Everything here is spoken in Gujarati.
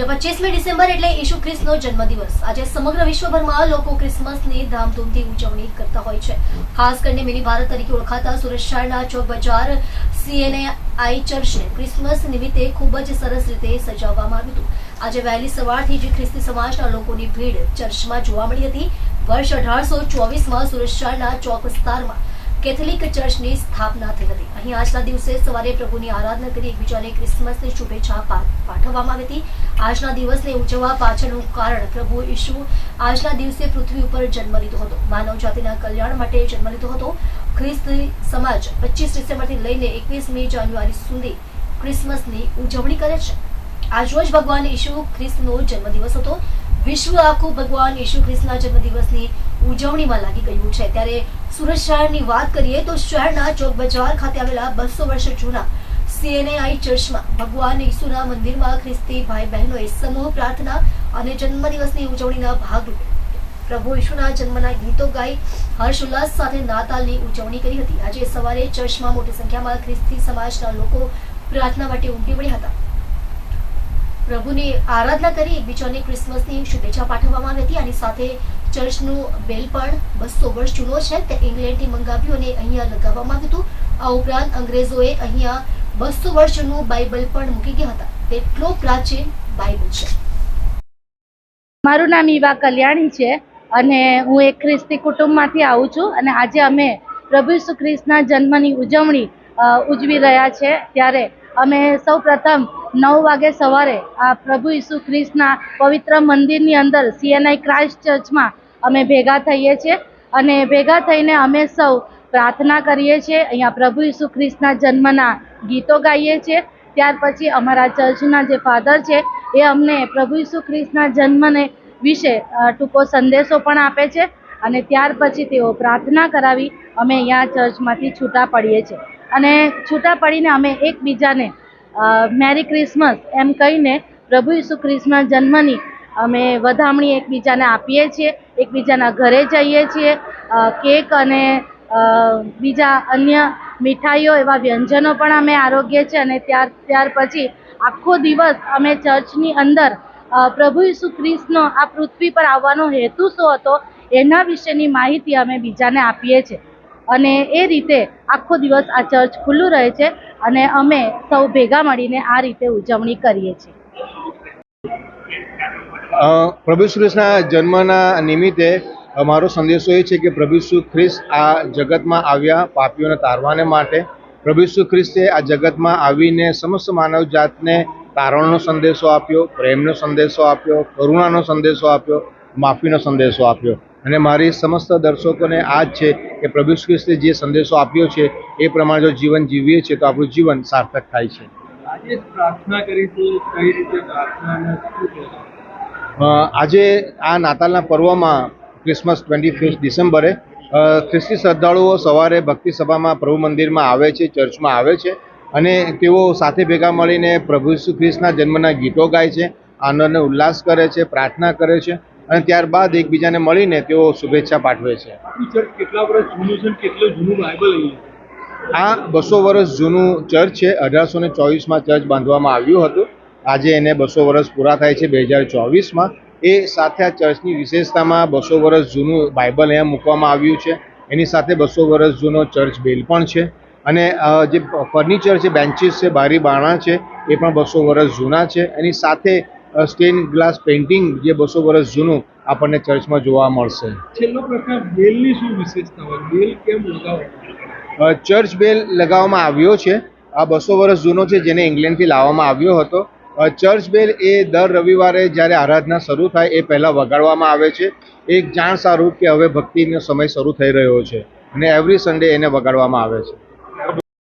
આજે પચીસમી ડિસેમ્બર એટલે ઈસુ ખ્રિસ્તનો જન્મદિવસ. આજે સમગ્ર વિશ્વભરમાં લોકો ક્રિસમસની ધામધૂમથી ઉજવણી કરતા હોય છે. ખાસ કરીને મિની ભારત તરીકે ઓળખાતા સુરત શહેરના ચોક બજાર સીએનએ આઈ ચર્ચને ક્રિસમસ નિમિત્તે ખૂબ જ સરસ રીતે સજાવવામાં આવ્યું હતું. આજે વહેલી સવારથી જ ખ્રિસ્તી સમાજના લોકોની ભીડ ચર્ચમાં જોવા મળી હતી. વર્ષ અઢારસો ચોવીસમાં સુરત શહેરના ચોક વિસ્તારમાં કેથલિક ચર્ચની સ્થાપના થઈ હતી. અહીં આજના દિવસે સવારે પ્રભુની આરાધના કરી એકબીજાને ક્રિસમસની શુભેચ્છા પાઠવવામાં આવી હતી. આજના દિવસને ઉજવવા પાછળનું કારણ પ્રભુ ઈશુ આજના દિવસે પૃથ્વી ઉપર જન્મ લીધો હતો. માનવ જાતિના કલ્યાણ માટે જન્મ લીધો હતો. ખ્રિસ્તી સમાજ પચીસ ડિસેમ્બરથી લઈને એકવીસમી જાન્યુઆરી સુધી ક્રિસમસની ઉજવણી કરે છે. આજરોજ ભગવાન ઈશુ ખ્રિસ્તનો જન્મદિવસ હતો. વિશ્વ આખું ભગવાન ઈશુ ખ્રિસ્તના જન્મદિવસની ઉજવણીમાં લાગી ગયું છે. ત્યારે સુરત શહેરની વાત કરીએ તો શહેરના ચોક બજાર ખાતે આવેલા બસો વર્ષ જૂના સીએનએઆઈ ચર્ચમાં ભગવાન ઈસુના મંદિરમાં ખ્રિસ્તી ભાઈ બહેનોએ સમૂહ પ્રાર્થના અને જન્મદિવસની ઉજવણીના ભાગરૂપે પ્રભુ ઈશુના જન્મના ગીતો ગાઈ હર્ષ ઉલ્લાસ સાથે નાતાલની ઉજવણી કરી હતી. આજે સવારે ચર્ચમાં મોટી સંખ્યામાં ખ્રિસ્તી સમાજના લોકો પ્રાર્થના માટે ઉમટી પડ્યા હતા. પ્રભુની આરાધના કરી એકબીજાને ક્રિસમસની શુભેચ્છા પાઠવવામાં આવી હતી અને સાથે ચર્ચનું બેલ પણ બસો વર્ષ જૂનો છે તે ઇંગ્લેન્ડથી મંગાવ્યું અને અહીંયા લગાવવામાં આવ્યું હતું. આ ઉપરાંત અંગ્રેજોએ અહીંયા બસો વર્ષ જૂનું બાઇબલ પણ મૂકી ગયા હતા. તેટલો પ્રાચીન બાઇબલ છે. મારું નામ ઈવા કલ્યાણી છે અને હું એક ખ્રિસ્તી કુટુંબમાંથી આવું છું અને આજે અમે પ્રભુ ઈસુ ખ્રિસ્તના જન્મની ઉજવણી ઉજવી રહ્યા છે. ત્યારે અમે સૌ પ્રથમ નવ વાગે સવારે આ પ્રભુ ઈસુ ખ્રિસ્તના પવિત્ર મંદિરની અંદર સીએનઆઈ ક્રાઇસ્ટ ચર્ચમાં અમે ભેગા થઈએ છીએ. અને ભેગા થઈને અમે સૌ પ્રાર્થના કરીએ છીએ. અહીંયા પ્રભુ ઈસુ ખ્રિસ્તના જન્મના ગીતો ગાઈએ છીએ. ત્યાર પછી અમારા ચર્ચના જે ફાધર છે, એ અમને પ્રભુ ઈસુ ખ્રિસ્તના જન્મને વિશે ટૂંકો સંદેશો પણ આપે છે. અને ત્યાર પછી તેઓ પ્રાર્થના કરાવી અમે અહીંયા ચર્ચમાંથી છૂટા પડીએ છીએ. અને છૂટા પડીને અમે એકબીજાને મેરી ક્રિસમસ એમ કહીને પ્રભુ ઈસુ ખ્રિસ્તના જન્મની અમે વધામણી એકબીજાને આપીએ છીએ, એકબીજાના ઘરે જઈએ છીએ કેક અને બીજા અન્ય મીઠાઈઓ એવા વ્યંજનો પણ અમે આરોગ્ય છે અને ત્યાર ત્યાર પછી આખો દિવસ અમે ચર્ચની અંદર પ્રભુ ઈસુ ખ્રિસ્તનો આ પૃથ્વી પર આવવાનો હેતુ શું હતો એના વિશેની માહિતી અમે બીજાને આપીએ છીએ. અને એ રીતે આખો દિવસ આ ચર્ચ ખુલ્લું રહે છે અને અમે સૌ ભેગા મળીને આ રીતે ઉજવણી કરીએ છીએ. પ્રભુ શ્રી જન્મના નિમિત્તે મારો સંદેશો એ છે કે પ્રભુ ઈસુ ખ્રિસ્ત આ જગતમાં આવ્યા પાપીઓને તારવાને માટે. પ્રભુ ઈસુ ખ્રિસ્તે આ જગતમાં આવીને સમસ્ત માનવ જાતને તારણનો સંદેશો આપ્યો, પ્રેમનો સંદેશો આપ્યો, કરુણાનો સંદેશો આપ્યો, માફીનો સંદેશો આપ્યો. અને મારી સમસ્ત દર્શકોને આ જ છે કે પ્રભુ શ્રીષ્ણે જે સંદેશો આપ્યો છે એ પ્રમાણે જો જીવન જીવીએ છીએ તો આપણું જીવન સાર્થક થાય છે. આજે પ્રાર્થના કરી તો કઈ રીતે આજે આ નાતાલના પર્વમાં ક્રિસમસ ટ્વેન્ટી ફિફ્થ ડિસેમ્બરે ખ્રિસ્તી શ્રદ્ધાળુઓ સવારે ભક્તિ સભામાં પ્રભુ મંદિરમાં આવે છે ચર્ચમાં આવે છે અને તેઓ સાથે ભેગા મળીને પ્રભુ ઈસુ ખ્રિસ્તના જન્મના ગીતો ગાય છે આનંદને ઉલ્લાસ કરે છે પ્રાર્થના કરે છે અને ત્યારબાદ એકબીજાને મળીને તેઓ શુભેચ્છા પાઠવે છે. કેટલા વર્ષ જૂનું છે કેટલું જૂનું બાઇબલ આ બસો વર્ષ જૂનું ચર્ચ છે. અઢારસો ને ચોવીસમાં ચર્ચ બાંધવામાં આવ્યું હતું. આજે એને બસો વર્ષ પૂરા થાય છે બે હજાર ચોવીસમાં. એ સાથે આ ચર્ચની વિશેષતામાં બસો વર્ષ જૂનું બાઇબલ અહીંયા મૂકવામાં આવ્યું છે. એની સાથે બસો વર્ષ જૂનો ચર્ચ બેલ પણ છે. અને જે ફર્નિચર છે બેન્ચીસ છે બારી બારણા છે એ પણ બસો વર્ષ જૂના છે. એની સાથે સ્ટેન ગ્લાસ પેઇન્ટિંગ જે બસો વર્ષ જૂનું આપણને ચર્ચમાં જોવા મળશે. છેલ્લો પ્રશ્ન બેલની શું વિશેષતા હોય? બેલ કેમ લગાવો ચર્ચ બેલ લગાવવામાં આવ્યો છે. આ બસો વર્ષ જૂનો છે જેને ઇંગ્લેન્ડથી લાવવામાં આવ્યો હતો. ચર્ચ બેલ એ દર રવિવારે જ્યારે આરાધના શરૂ થાય એ પહેલાં વગાડવામાં આવે છે. એક જાણ સારું કે હવે ભક્તિનો સમય શરૂ થઈ રહ્યો છે અને એવરી સન્ડે એને વગાડવામાં આવે છે.